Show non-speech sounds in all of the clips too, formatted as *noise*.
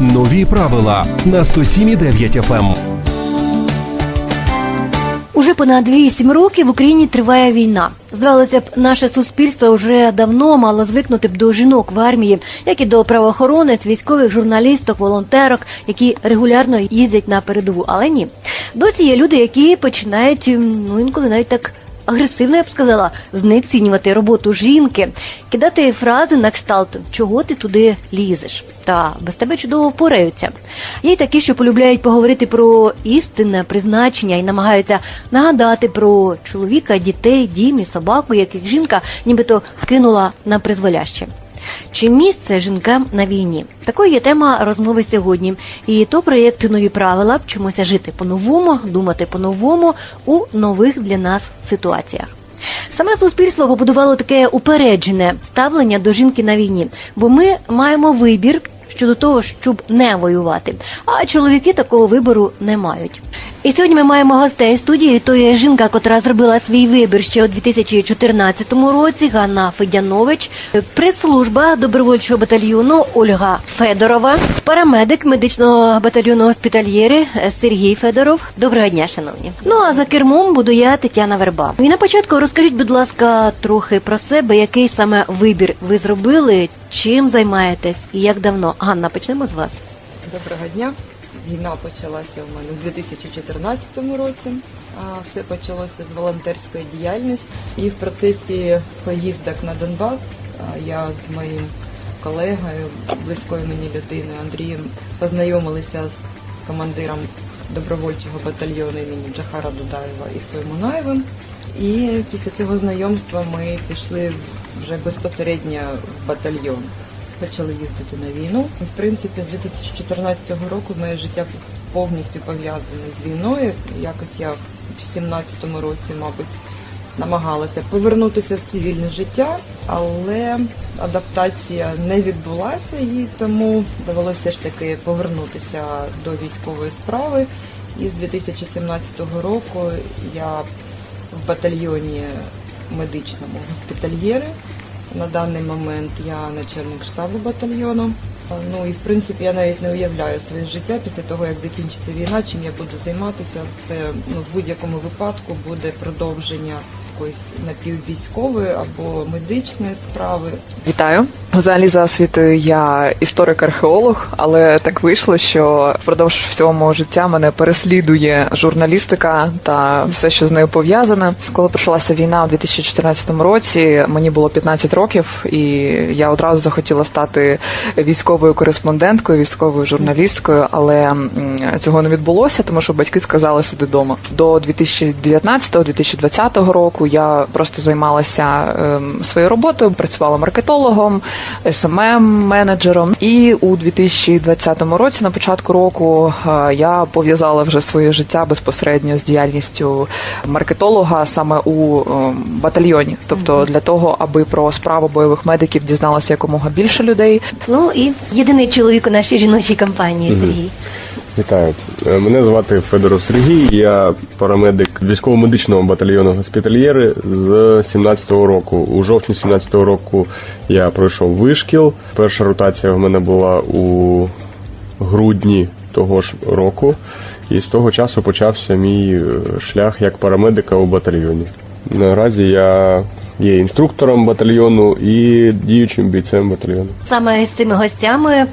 Нові правила на 107,9 FM. Уже понад вісім років в Україні триває війна. Здавалося б, наше суспільство вже давно мало звикнути б до жінок в армії, як і до правоохоронець, військових журналісток, волонтерок, які регулярно їздять на передову. Але ні, досі є люди, які починають ну інколи навіть так. Агресивно я б сказала, знецінювати роботу жінки, кидати фрази на кшталт, чого ти туди лізеш. Та без тебе чудово впораються. Є й такі, що полюбляють поговорити про істинне призначення і намагаються нагадати про чоловіка, дітей, дім і собаку, яких жінка нібито кинула на призволяще. Чи місце жінкам на війні? Такою є тема розмови сьогодні. І то проєкт нові правила вчимося жити по-новому, думати по-новому у нових для нас ситуаціях. Саме суспільство побудувало таке упереджене ставлення до жінки на війні, бо ми маємо вибір щодо того, щоб не воювати. А чоловіки такого вибору не мають. І сьогодні ми маємо гостей студії. То є жінка, котра зробила свій вибір ще у 2014 році. Ганна Федянович, прес-служба добровольчого батальйону Ольга Федорова, парамедик медичного батальйону госпітальєри Сергій Федоров. Доброго дня, шановні. Ну а за кермом буду я Тетяна Верба. І на початку розкажіть, будь ласка, трохи про себе, який саме вибір ви зробили, чим займаєтесь і як давно. Ганна, почнемо з вас. Доброго дня. Війна почалася у мене у 2014 році. Все почалося з волонтерської діяльності. І в процесі поїздок на Донбас я з моїм колегою, близькою мені людиною Андрієм, познайомилися з командиром добровольчого батальйону імені Джахара Дудаєва і Мунаєвим. І після цього знайомства ми пішли вже безпосередньо в батальйон почали їздити на війну. В принципі, з 2014 року моє життя повністю пов'язане з війною. Якось я в 2017 році, мабуть, намагалася повернутися в цивільне життя, але адаптація не відбулася і тому довелося ж таки повернутися до військової справи. І з 2017 року я в батальйоні медичному госпітальєри. На даний момент я начальник штабу батальйону. Ну і в принципі я навіть не уявляю своє життя після того, як закінчиться війна, чим я буду займатися. Це ну, в будь-якому випадку буде продовження якоїсь напіввійськової або медичної справи. Вітаю. Взагалі за освітою я історик-археолог, але так вийшло, що впродовж всього мого життя мене переслідує журналістика та все, що з нею пов'язане. Коли почалася війна у 2014 році, мені було 15 років, і я одразу захотіла стати військовою кореспонденткою, військовою журналісткою, але цього не відбулося, тому що батьки сказали сиди вдома. До 2019-2020 року я просто займалася ем, своєю роботою, працювала маркетологом, smm менеджером І у 2020 році, на початку року, е, я пов'язала вже своє життя безпосередньо з діяльністю маркетолога саме у ем, батальйоні. Тобто для того, аби про справу бойових медиків дізналося якомога більше людей, Ну і єдиний чоловік у нашій жіночій компанії Сергій. Вітаю. Е, Мене звати Федоров Сергій. Я парамедик військово-медичного батальйону госпітальєри з 17-го року. У жовтні 17-го року я пройшов вишкіл. Перша ротація в мене була у грудні того ж року, і з того часу почався мій е, шлях як парамедика у батальйоні. Наразі я є інструктором батальйону і діючим бійцем батальйону. Саме з цими гостями,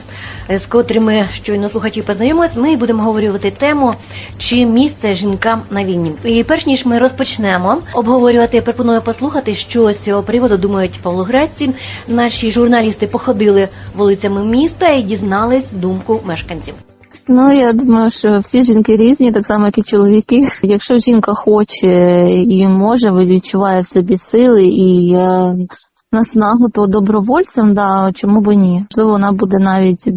е, з котрими щойно слухачі познайомились, ми будемо говорити тему чи місце жінкам на війні. І перш ніж ми розпочнемо обговорювати, пропоную послухати, що з цього приводу думають павлоградці. Наші журналісти походили вулицями міста і дізнались думку мешканців. Ну, я думаю, що всі жінки різні, так само, як і чоловіки. Якщо жінка хоче і може, відчуває в собі сили і е, наснагу, то добровольцем, да, чому б ні? Можливо, вона буде навіть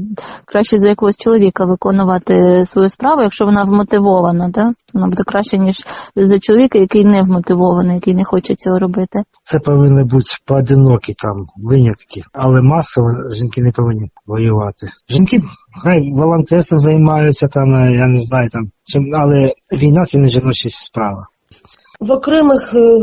краще за якогось чоловіка виконувати свою справу, якщо вона вмотивована, да? Вона буде краще, ніж за чоловіка, який не вмотивований, який не хоче цього робити. Це повинні бути поодинокі там винятки, але масово жінки не повинні воювати. Жінки хай волонтерством займаються там, е, я не знаю там чим, але війна це не жіноча справа. В окремих е,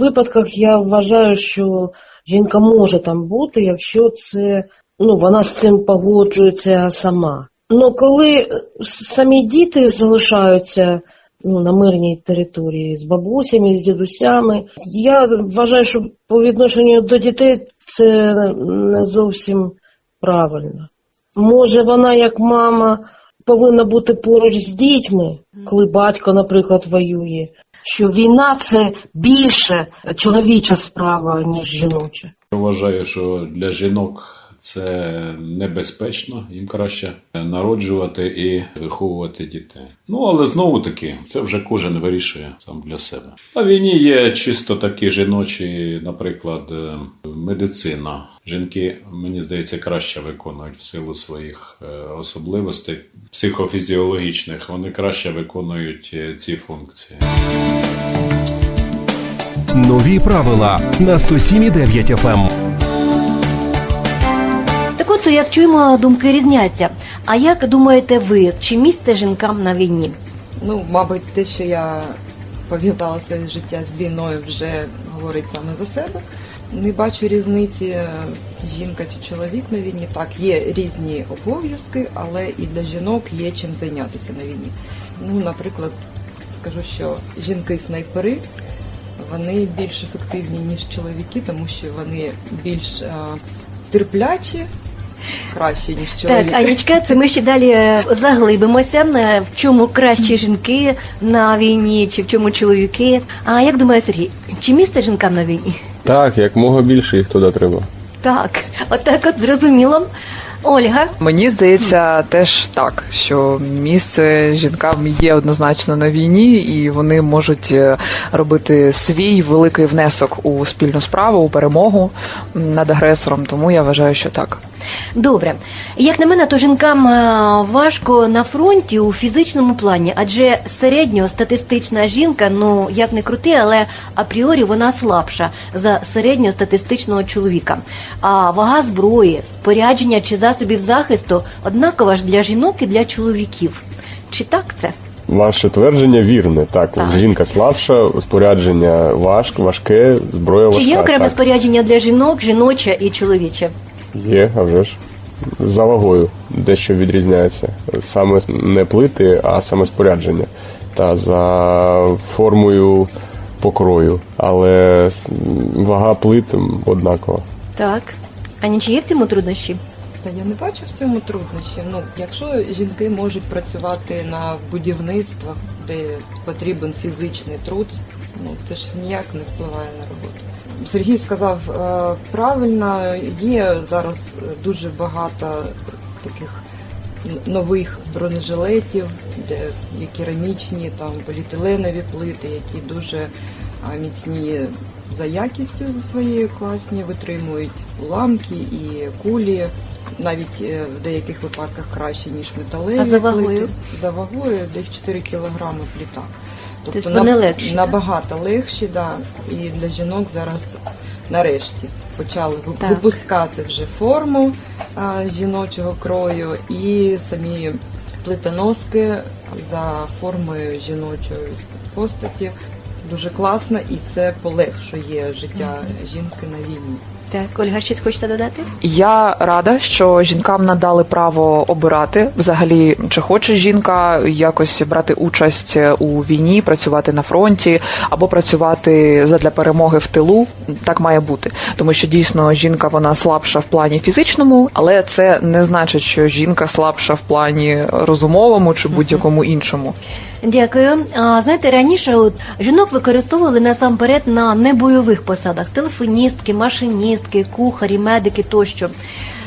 випадках я вважаю, що жінка може там бути, якщо це ну вона з цим погоджується сама. Ну, коли самі діти залишаються ну, на мирній території з бабусями, з дідусями, я вважаю, що по відношенню до дітей це не зовсім правильно. Може, вона як мама повинна бути поруч з дітьми, коли батько, наприклад, воює. Що війна це більше чоловіча справа, ніж жіноча. Я вважаю, що для жінок це небезпечно, їм краще народжувати і виховувати дітей. Ну але знову таки, це вже кожен вирішує сам для себе. На війні є чисто такі жіночі, наприклад, е, медицина. Жінки, мені здається, краще виконують в силу своїх е, особливостей психофізіологічних. Вони краще виконують е, ці функції. Нові правила на 107,9 FM. Так як чуємо, думки різняться. А як думаєте ви, чи місце жінкам на війні? Ну, мабуть, те, що я пов'язала своє життя з війною, вже говорить саме за себе. Не бачу різниці е, жінка чи чоловік на війні. Так, є різні обов'язки, але і для жінок є чим зайнятися на війні. Ну, наприклад, скажу, що жінки-снайпери вони більш ефективні, ніж чоловіки, тому що вони більш е, терплячі, краще, ніж чоловіки. Так, Анічка, це ми ще далі е, заглибимося, е, в чому кращі жінки на війні, чи в чому чоловіки. А як думає Сергій, чи місце жінкам на війні? Так, як мога більше їх туди треба. Так, отак от зрозуміло. Ольга, Мені здається, теж так, що місце жінкам є однозначно на війні, і вони можуть е, робити свій великий внесок у спільну справу, у перемогу над агресором. Тому я вважаю, що так. Добре. Як на мене, то жінкам е, важко на фронті у фізичному плані, адже середньостатистична жінка, ну як не крути, але апріорі вона слабша за середньостатистичного чоловіка. А вага зброї, спорядження чи засобів захисту однакова ж для жінок і для чоловіків. Чи так це? Ваше твердження вірне. Так, Так. жінка слабша, спорядження важк, важке, зброя важка. Чи є окреме так. спорядження для жінок, жіноче і чоловіче? Є, а вже ж. За вагою дещо відрізняється. Саме не плити, а саме спорядження. Та за формою покрою. Але вага плит однакова. Так. Ані чи є в цьому труднощі? Та я не бачу в цьому труднощів. Ну, якщо жінки можуть працювати на будівництвах, де потрібен фізичний труд, ну це ж ніяк не впливає на роботу. Сергій сказав е, правильно, є зараз дуже багато таких нових бронежилетів, де є керамічні, там поліетиленові плити, які дуже міцні за якістю за своєю класні, витримують уламки і кулі, навіть е, в деяких випадках краще, ніж металеві А за вагою? плити. За вагою десь 4 кілограми пліта. Тобто вони легші, Набагато легші, да. І для жінок зараз нарешті почали ви- Так. випускати вже форму а, жіночого крою і самі плитоноски за формою жіночої постаті. Дуже класно, і це полегшує життя жінки на війні. Так, Ольга, щось хочете додати? Я рада, що жінкам надали право обирати взагалі, чи хоче жінка якось брати участь у війні, працювати на фронті або працювати задля перемоги в тилу. Так має бути, тому що дійсно жінка вона слабша в плані фізичному, але це не значить, що жінка слабша в плані розумовому чи будь-якому іншому. Дякую. А знаєте, раніше от жінок використовували насамперед на небойових посадах: телефоністки, машиністки, кухарі, медики тощо.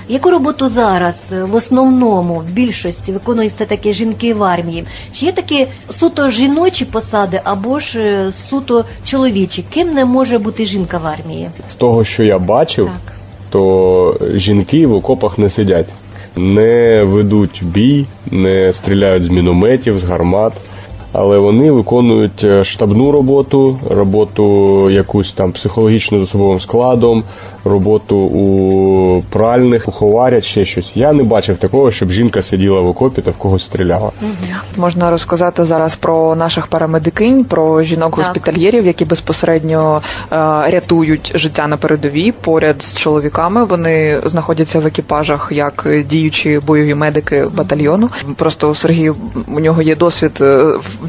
Яку роботу зараз е, в основному в більшості виконують все таки жінки в армії? Чи є такі суто жіночі посади або ж е, суто чоловічі? Ким не може бути жінка в армії? З того, що я бачив, Так. то жінки в окопах не сидять, не ведуть бій, не стріляють з мінометів, з гармат. Але вони виконують е, штабну роботу, роботу якусь там психологічну з особовим складом, роботу у пральних, куховарять, ще щось. Я не бачив такого, щоб жінка сиділа в окопі та в когось стріляла. Можна розказати зараз про наших парамедикинь, про жінок-госпітальєрів, які безпосередньо е, рятують життя на передовій поряд з чоловіками. Вони знаходяться в екіпажах як діючі бойові медики батальйону. Просто у Сергію у нього є досвід.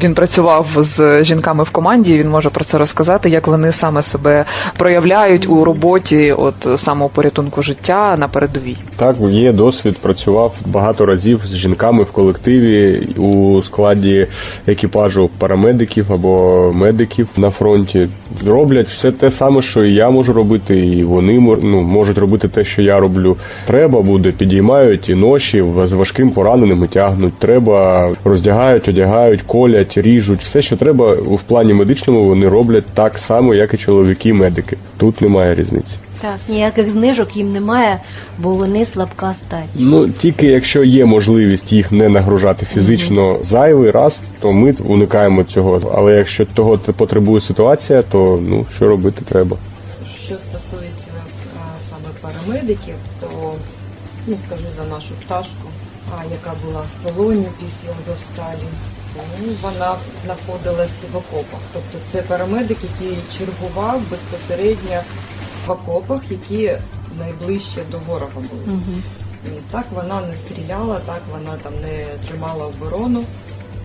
Він працював з жінками в команді. Він може про це розказати, як вони саме себе проявляють у роботі, от саме у порятунку життя на передовій. Так, є досвід, працював багато разів з жінками в колективі у складі екіпажу парамедиків або медиків на фронті. Роблять все те саме, що і я можу робити, і вони ну, можуть робити те, що я роблю. Треба буде, підіймають і ноші з важким пораненим тягнуть. Треба роздягають, одягають, колять, ріжуть. Все, що треба в плані медичному, вони роблять так само, як і чоловіки-медики. Тут немає різниці. Так, ніяких знижок їм немає, бо вони слабка стать. Ну тільки якщо є можливість їх не нагружати фізично зайвий раз, то ми уникаємо цього. Але якщо того потребує ситуація, то ну що робити треба. Що стосується а, саме парамедиків, то ну, скажу за нашу пташку, а, яка була в полоні після Азовсталі. Ну, вона знаходилась в окопах. Тобто це парамедик, який чергував безпосередньо в окопах, які найближче до ворога були. І Так вона не стріляла, так вона там не тримала оборону,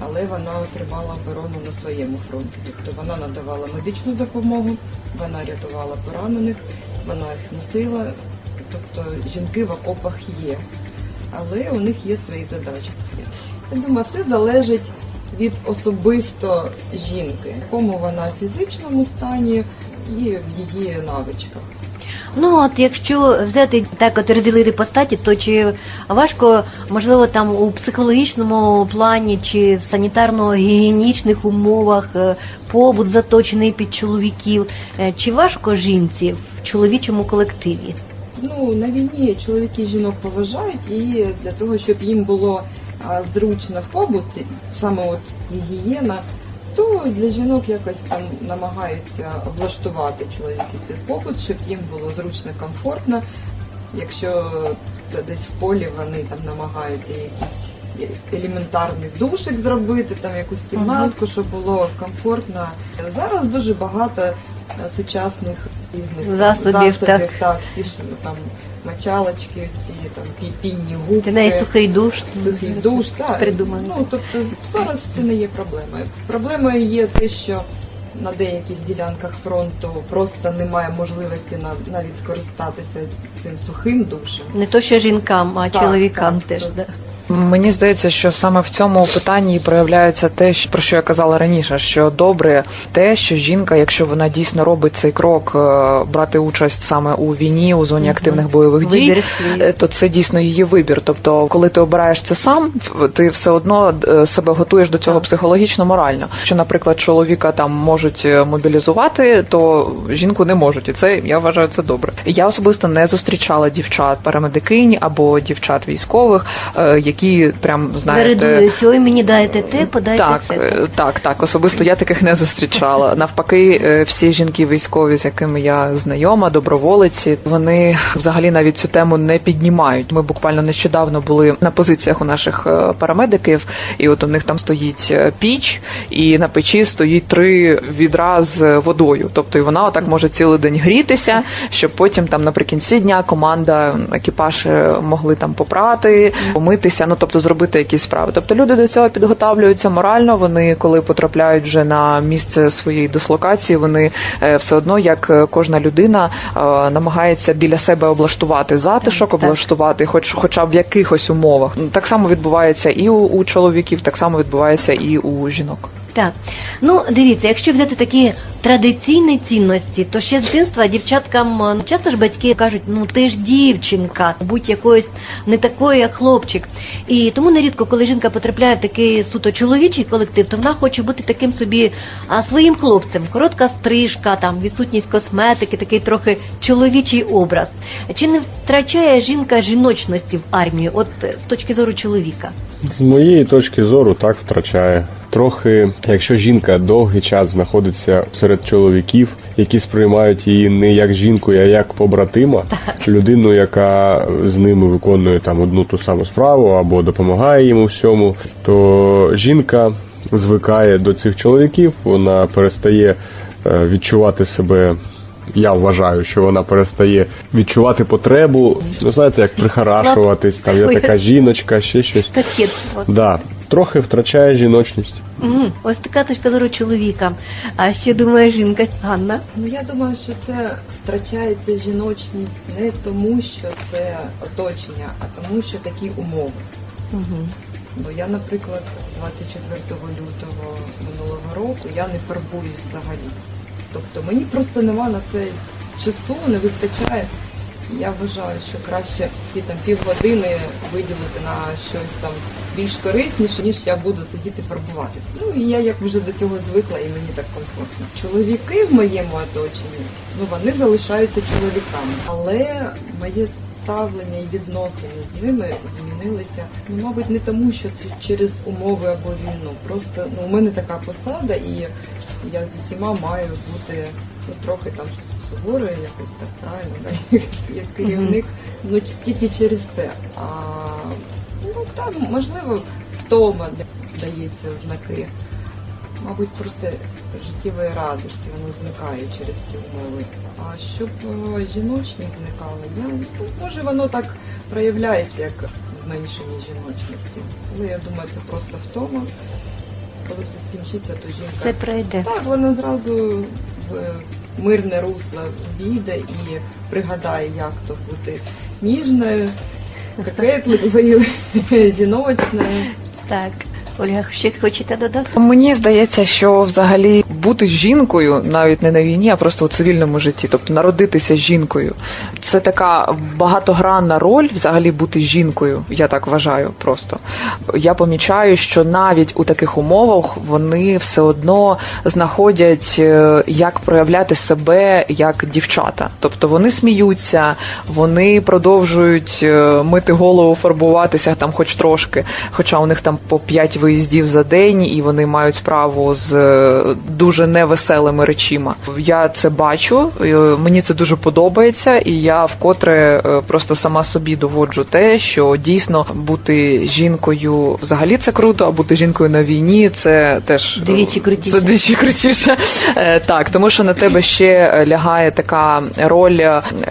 але вона тримала оборону на своєму фронті. Тобто вона надавала медичну допомогу, вона рятувала поранених, вона їх носила. Тобто жінки в окопах є, але у них є свої задачі. Я думаю, все залежить від особисто жінки, в якому вона в фізичному стані і в її навичках. Ну от якщо взяти так от розділити по статі, то чи важко, можливо, там у психологічному плані чи в санітарно-гігієнічних умовах е, побут заточений під чоловіків, е, чи важко жінці в чоловічому колективі? Ну, на війні чоловіки жінок поважають, і для того, щоб їм було зручно в побуті, саме от гігієна, то для жінок якось там намагаються облаштувати чоловіки цей побут, щоб їм було зручно, комфортно. Якщо десь в полі вони там намагаються якийсь елементарний душик зробити, там якусь кімнатку, щоб було комфортно. Зараз дуже багато е, сучасних різних Засобів, так. так, ті ну, там мочалочки, ці там пі- пінні губки. Ти неї сухий душ Сухий душ, так. Придумали. Ну, тобто зараз це не є проблемою. Проблемою є те, що на деяких ділянках фронту просто немає можливості на- навіть скористатися цим сухим душем. Не то, що жінкам, а Так, чоловікам так, теж. так. Да. Мені здається, що саме в цьому питанні проявляється те, про що я казала раніше, що добре те, що жінка, якщо вона дійсно робить цей крок, е, брати участь саме у війні, у зоні активних бойових дій, е, то це дійсно її вибір. Тобто, коли ти обираєш це сам, ти все одно е, себе готуєш до цього психологічно, морально. Що, наприклад, чоловіка там можуть мобілізувати, то жінку не можуть, і це я вважаю це добре. Я особисто не зустрічала дівчат парамедикинь або дівчат військових, е, які прям знаєте. Вередують, ой, мені дайте те, подайте Так, це. е, так, так. Особисто я таких не зустрічала. Навпаки, е, всі жінки військові, з якими я знайома, доброволиці, вони взагалі навіть цю тему не піднімають. Ми буквально нещодавно були на позиціях у наших е, парамедиків, і от у них там стоїть піч, і на печі стоїть три відра з водою. Тобто і вона отак може цілий день грітися, щоб потім там наприкінці дня команда, екіпаж могли там попрати, помитися, ну тобто зробити якісь справи. Тобто люди до цього підготавлюються морально. Вони, коли потрапляють вже на місце своєї дислокації, вони е, все одно, як е, кожна людина, е, намагається біля себе облаштувати затишок, облаштувати, хоч хоча б в якихось умовах. Так само відбувається і у, у чоловіків, так само відбувається і у жінок. Так, ну дивіться, якщо взяти такі традиційні цінності, то ще з дитинства дівчаткам е, часто ж батьки кажуть, ну ти ж дівчинка, будь якоюсь не такою, як хлопчик. І тому нерідко, коли жінка потрапляє в такий суто чоловічий колектив, то вона хоче бути таким собі а, своїм хлопцем. Коротка стрижка, там відсутність косметики, такий трохи чоловічий образ. Чи не втрачає жінка жіночності в армії, от е, з точки зору чоловіка? З моєї точки зору так втрачає. Трохи, якщо жінка довгий час знаходиться серед чоловіків, які сприймають її не як жінку, а як побратима, людину, яка з ними виконує там одну ту саму справу або допомагає їм у всьому, то жінка звикає до цих чоловіків, вона перестає е, відчувати себе. Я вважаю, що вона перестає відчувати потребу. Ну знаєте, як прихорашуватись, там я така жіночка, ще щось. Кокетство. Да, трохи втрачає жіночність. Мгм. Ось така точка зору чоловіка. А що думає жінка Ганна? Ну я думаю, що це втрачається жіночність не тому, що це оточення, а тому, що такі умови. Бо я, наприклад, з 24 лютого минулого року я не фарбуюсь взагалі. Тобто мені просто нема на це часу, не вистачає. Я вважаю, що краще ті там півгодини виділити на щось там більш корисніше, ніж я буду сидіти фарбуватись. Ну і я як вже до цього звикла, і мені так комфортно. Чоловіки в моєму оточенні, ну вони залишаються чоловіками, але моє ставлення і відносини з ними змінилися. Ну, мабуть, не тому, що це через умови або війну. Просто ну, у мене така посада, і я з усіма маю бути ну, трохи там суворою, якось так правильно, так, *laughs* як керівник. Ну тільки через це. А ну так, можливо, втома дається в знаки. Мабуть, просто життєвої радості воно зникає через ці умови. А щоб е, жіночність зникала, я ну, може воно так проявляється як зменшення жіночності. Але я думаю, це просто втома. Коли все скінчиться, то жінка Це пройде. так, вона зразу в мирне русло війде і пригадає, як то бути ніжною, кокетливою, *laughs* жіночною. Так. Ольга, щось хочете додати? Мені здається, що взагалі бути жінкою навіть не на війні, а просто у цивільному житті, тобто народитися жінкою, це така багатогранна роль взагалі бути жінкою. Я так вважаю. Просто я помічаю, що навіть у таких умовах вони все одно знаходять, е, як проявляти себе як дівчата. Тобто вони сміються, вони продовжують е, мити голову, фарбуватися там, хоч трошки, хоча у них там по п'ять виїздів за день, і вони мають справу з е, дуже невеселими речима. Я це бачу, мені це дуже подобається, і я вкотре е, просто сама собі доводжу те, що дійсно бути жінкою взагалі це круто, а бути жінкою на війні це теж е, Двічі крутіше. Це двічі крутіше. Е, Так, тому що на тебе ще лягає така роль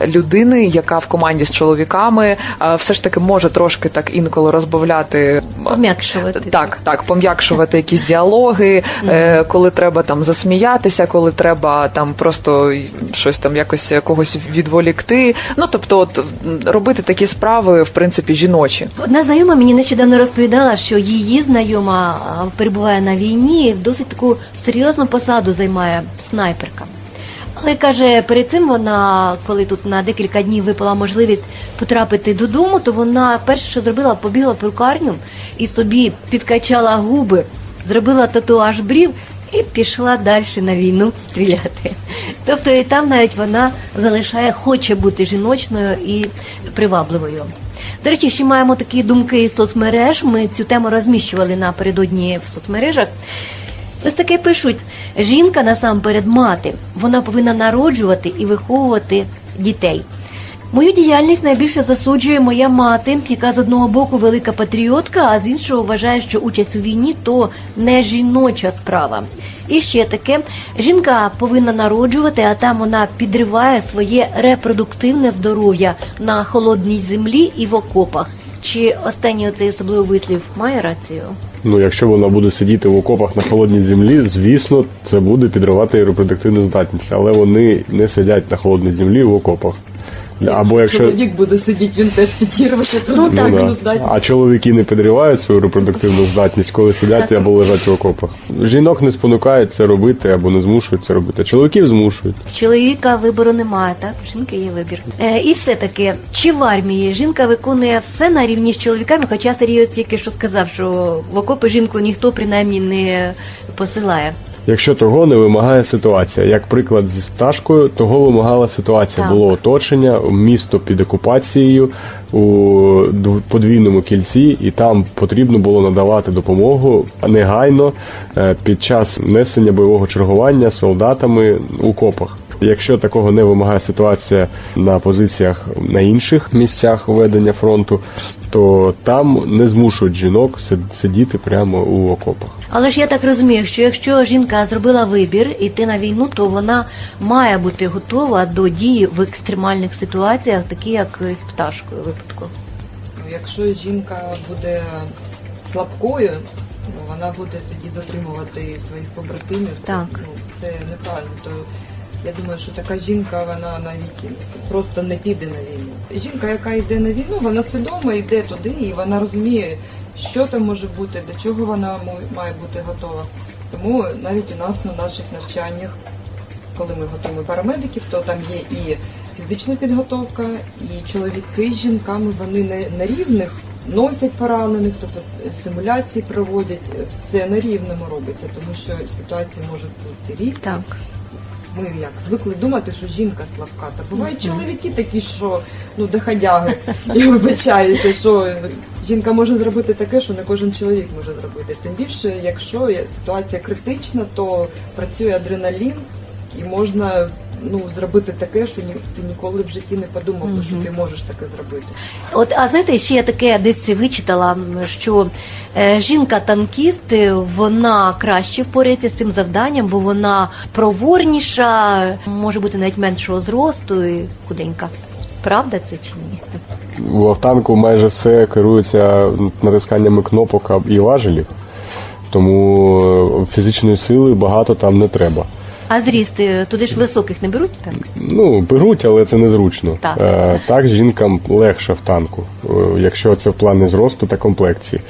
людини, яка в команді з чоловіками все ж таки може трошки так інколи розбавляти Пом'якшувати. так, так, пом'якшувати якісь діалоги, коли треба там засміятися, коли треба там просто щось там якось когось відволікти. Ну тобто, от робити такі справи, в принципі, жіночі. Одна знайома мені нещодавно розповідала, що її знайома перебуває на війні, досить таку серйозну посаду займає снайперка. Але каже, перед цим вона, коли тут на декілька днів випала можливість потрапити додому, то вона перше, що зробила, побігла в перукарню і собі підкачала губи, зробила татуаж брів і пішла далі на війну стріляти. Тобто і там навіть вона залишає, хоче бути жіночною і привабливою. До речі, ще маємо такі думки із соцмереж. Ми цю тему розміщували напередодні в соцмережах. Ось таке пишуть: жінка насамперед мати, вона повинна народжувати і виховувати дітей. Мою діяльність найбільше засуджує моя мати, яка з одного боку велика патріотка, а з іншого вважає, що участь у війні то не жіноча справа. І ще таке: жінка повинна народжувати, а там вона підриває своє репродуктивне здоров'я на холодній землі і в окопах. Чи останній оцей особливий вислів має рацію? Ну, якщо вона буде сидіти в окопах на холодній землі, звісно, це буде підривати репродуктивну здатність. Але вони не сидять на холодній землі в окопах. Або якщо чоловік буде сидіти, він теж підірвати Ну, так. Ну, да. А чоловіки не підривають свою репродуктивну здатність, коли сидять або лежать в окопах. Жінок не спонукають це робити або не змушують це робити. Чоловіків змушують. Чоловіка вибору немає, так? Жінки є вибір. Е, і все таки, чи в армії жінка виконує все на рівні з чоловіками, хоча Сергій тільки що сказав, що в окопи жінку ніхто принаймні не посилає. Якщо того не вимагає ситуація. Як приклад зі пташкою, того вимагала ситуація. Так. Було оточення, місто під окупацією у дв- подвійному кільці, і там потрібно було надавати допомогу негайно е, під час несення бойового чергування солдатами у копах. Якщо такого не вимагає ситуація на позиціях на інших місцях ведення фронту, то там не змушують жінок сид- сидіти прямо у окопах. Але ж я так розумію, що якщо жінка зробила вибір іти на війну, то вона має бути готова до дії в екстремальних ситуаціях, такі як з пташкою випадку. Якщо жінка буде слабкою, вона буде тоді затримувати своїх побратимів. Так. Ну, це неправильно. То я думаю, що така жінка вона навіть просто не піде на війну. Жінка, яка йде на війну, вона свідомо йде туди і вона розуміє, що там може бути, до чого вона має бути готова. Тому навіть у нас на наших навчаннях коли ми готуємо парамедиків, то там є і фізична підготовка, і чоловіки з жінками вони не на рівних носять поранених, тобто симуляції проводять, все на рівному робиться, тому що ситуації можуть бути різні. Так. Ми як звикли думати, що жінка слабка. Та бувають чоловіки такі, що ну доходяги і вибачаються, що жінка може зробити таке, що не кожен чоловік може зробити. Тим більше, якщо ситуація критична, то працює адреналін і можна ну зробити таке, що ні, ти ніколи в житті не подумав, що ти можеш таке зробити. От, а знаєте, ще я таке десь вичитала, що е, жінка-танкіст, е, вона краще впорається з цим завданням, бо вона проворніша, може бути навіть меншого зросту і худенька. Правда це чи ні? В автанку майже все керується натисканнями кнопок і важелів, тому е, фізичної сили багато там не треба. А зріст е, туди ж високих не беруть так? Ну, беруть, але це незручно. Так. Е, так жінкам легше в танку, е, якщо це в плані зросту та комплекції.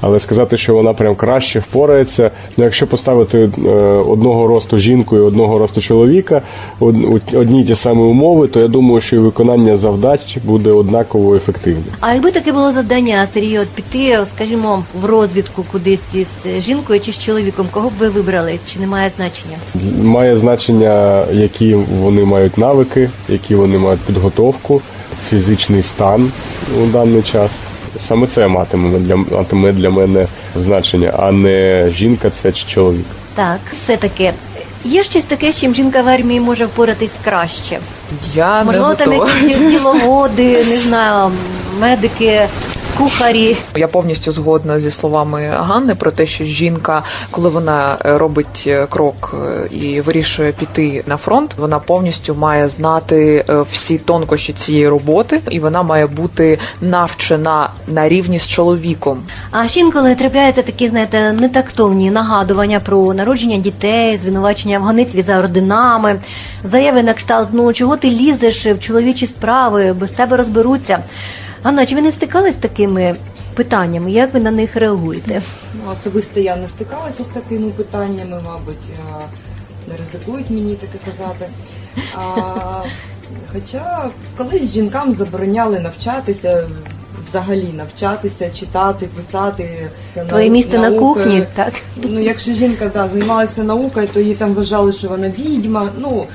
Але сказати, що вона прям краще впорається. Ну, якщо поставити е, одного росту жінку і одного росту чоловіка, од- одні ті самі умови, то я думаю, що і виконання завдач буде однаково ефективним. А якби таке було завдання, Сергій, от піти, скажімо, в розвідку кудись із жінкою чи з чоловіком, кого б ви вибрали? Чи немає значення? Має значення, які вони мають навики, які вони мають підготовку, фізичний стан у даний час. Саме це матиме для матиме для мене значення, а не жінка це чи чоловік. Так, все-таки. Є щось таке, з чим жінка в армії може впоратись краще? Я Можливо, не там готова. якісь діловоди, не знаю, медики, кухарі. Я повністю згодна зі словами Ганни про те, що жінка, коли вона е, робить е, крок е, і вирішує піти на фронт, вона повністю має знати всі тонкощі цієї роботи, і вона має бути навчена на рівні з чоловіком. А ще інколи трапляються такі, знаєте, нетактовні нагадування про народження дітей, звинувачення в гонитві за орденами, заяви на кшталт, ну чого ти лізеш в чоловічі справи, без тебе розберуться. Анна, чи ви не стикались з такими питаннями? Як ви на них реагуєте? Ну, особисто я не стикалася з такими питаннями, мабуть, не ризикують мені таке казати. А, *laughs* хоча колись жінкам забороняли навчатися, взагалі навчатися, читати, писати. Твоє місце на кухні, так? Ну, якщо жінка да, займалася наукою, то її там вважали, що вона відьма. Ну,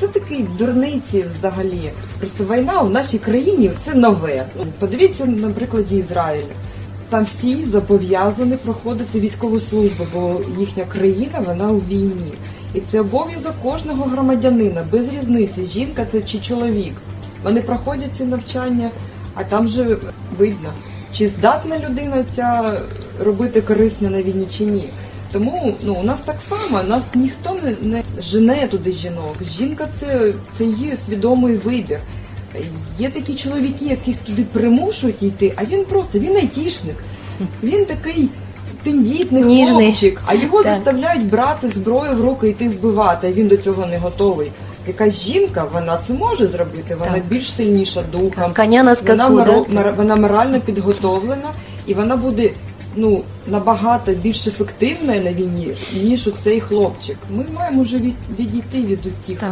це такі дурниці взагалі. Просто війна у нашій країні це нове. Подивіться на прикладі Ізраїлю. Там всі зобов'язані проходити військову службу, бо їхня країна вона у війні. І це обов'язок кожного громадянина, без різниці, жінка це чи чоловік. Вони проходять ці навчання, а там же видно, чи здатна людина ця робити корисне на війні чи ні. Тому ну у нас так само, нас ніхто не жене туди жінок. Жінка це, це її свідомий вибір. Є такі чоловіки, яких туди примушують йти, а він просто він айтішник. Він такий тендітний Ніжний. хлопчик, а його Так. заставляють брати зброю в руки і йти вбивати, а він до цього не готовий. Якась жінка, вона це може зробити, вона Так. більш сильніша духом. Коня на скаку, вона, да? моро- мор- вона морально підготовлена і вона буде ну, набагато більш ефективною на війні, ніж цей хлопчик. Ми маємо вже від, відійти від тих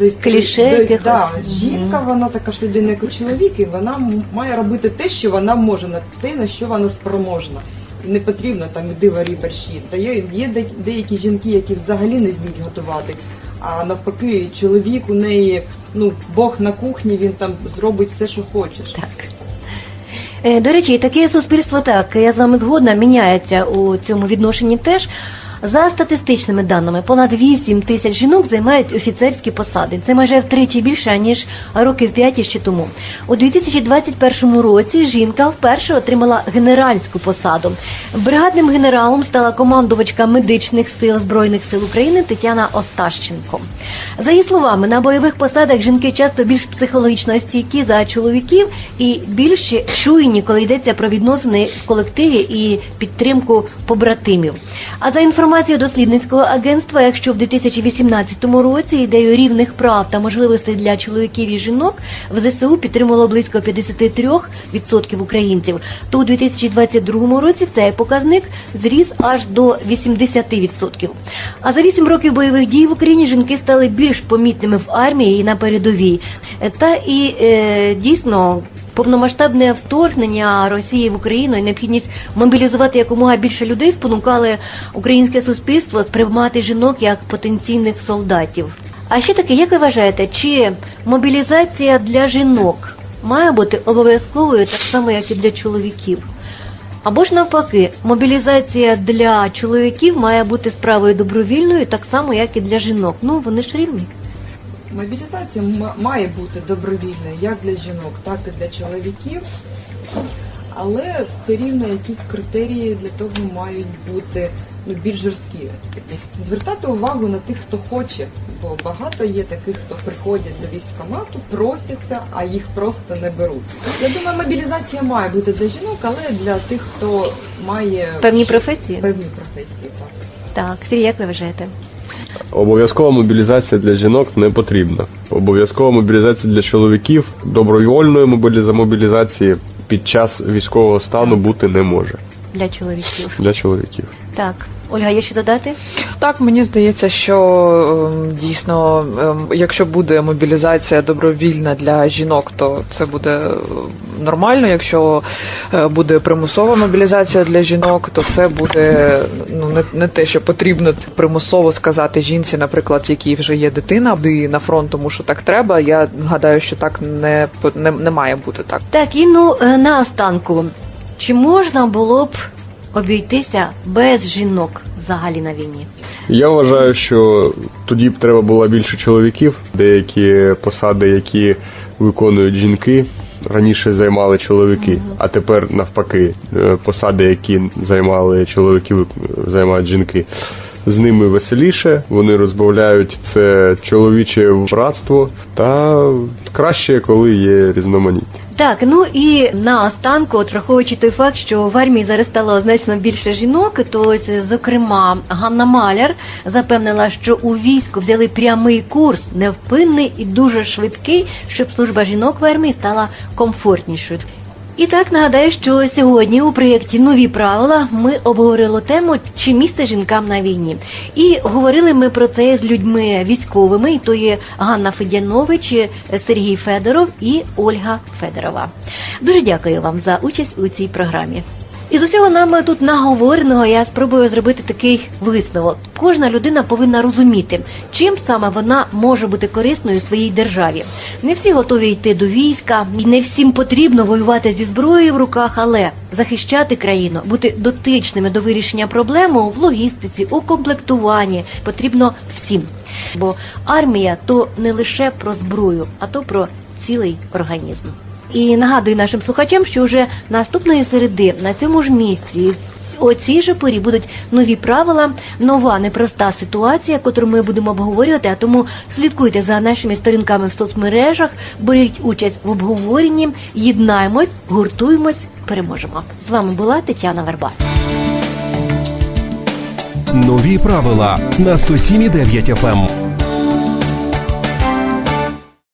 е, Кліше якихось. да, жінка, вона така ж людина, як і чоловік, і вона має робити те, що вона може, на те, на що вона спроможна. і не потрібно там іди варі борщі. Та є, є де- деякі жінки, які взагалі не вміють готувати. А навпаки, чоловік у неї, ну, Бог на кухні, він там зробить все, що хочеш. Так. Е, До речі, таке суспільство так, я з вами згодна, міняється у цьому відношенні теж. За статистичними даними, понад 8 тисяч жінок займають офіцерські посади. Це майже втричі більше, ніж років 5 ще тому. У 2021 році жінка вперше отримала генеральську посаду. Бригадним генералом стала командувачка медичних сил Збройних сил України Тетяна Остащенко. За її словами, на бойових посадах жінки часто більш психологічно стійкі за чоловіків і більш чуйні, коли йдеться про відносини в колективі і підтримку побратимів. А за інформацією дослідницького агентства, якщо в 2018 році ідею рівних прав та можливостей для чоловіків і жінок в ЗСУ підтримало близько 53% українців, то у 2022 році цей показник зріс аж до 80%. А за 8 років бойових дій в Україні жінки стали більш помітними в армії і на передовій. Та і е, дійсно. Повномасштабне вторгнення Росії в Україну і необхідність мобілізувати якомога більше людей спонукали українське суспільство сприймати жінок як потенційних солдатів. А ще таке, як ви вважаєте, чи мобілізація для жінок має бути обов'язковою так само, як і для чоловіків? Або ж навпаки, мобілізація для чоловіків має бути справою добровільною, так само, як і для жінок. Ну вони ж рівні. Мобілізація має бути добровільною як для жінок, так і для чоловіків. Але все рівно якісь критерії для того мають бути ну, більш жорсткі. Звертати увагу на тих, хто хоче, бо багато є таких, хто приходять до військкомату, просяться, а їх просто не беруть. Я думаю, мобілізація має бути для жінок, але для тих, хто має Певні професії? Певні професії, так. Так, Сергій, як ви вважаєте? Обов'язкова мобілізація для жінок не потрібна. Обов'язкова мобілізація для чоловіків добровольної мобілізації під час військового стану бути не може Для чоловіків. для чоловіків. Так, Ольга, є що додати? Так, мені здається, що ем, дійсно, ем, якщо буде мобілізація добровільна для жінок, то це буде е, нормально. Якщо е, буде примусова мобілізація для жінок, то це буде ну не, не те, що потрібно примусово сказати жінці, наприклад, в якій вже є дитина, йди на фронт, тому що так треба. Я гадаю, що так не, не, не має бути так. Так, і ну е, наостанку, чи можна було б обійтися без жінок взагалі на війні? Я вважаю, що тоді б треба було більше чоловіків. Деякі посади, які виконують жінки, раніше займали чоловіки, а тепер навпаки, е, посади, які займали чоловіки, займають жінки. З ними веселіше, вони розбавляють це чоловіче братство, та краще, коли є різноманіття. Так, ну і наостанку, от враховуючи той факт, що в армії зараз стало значно більше жінок, то ось, зокрема, Ганна Маляр запевнила, що у війську взяли прямий курс, невпинний і дуже швидкий, щоб служба жінок в армії стала комфортнішою. І так нагадаю, що сьогодні у проєкті Нові правила ми обговорили тему чи місце жінкам на війні. І говорили ми про це з людьми військовими. І то є Ганна Федянович, Сергій Федоров і Ольга Федорова. Дуже дякую вам за участь у цій програмі. Із усього нами тут наговореного я спробую зробити такий висновок. Кожна людина повинна розуміти, чим саме вона може бути корисною своїй державі. Не всі готові йти до війська, і не всім потрібно воювати зі зброєю в руках, але захищати країну, бути дотичними до вирішення проблеми в логістиці, у комплектуванні потрібно всім. Бо армія то не лише про зброю, а то про цілий організм. І нагадую нашим слухачам, що вже наступної середи на цьому ж місці о цій же порі будуть нові правила, нова непроста ситуація, яку ми будемо обговорювати. А тому слідкуйте за нашими сторінками в соцмережах, беріть участь в обговоренні, єднаємось, гуртуємось, переможемо. З вами була Тетяна Верба. Нові правила на 107,9 FM.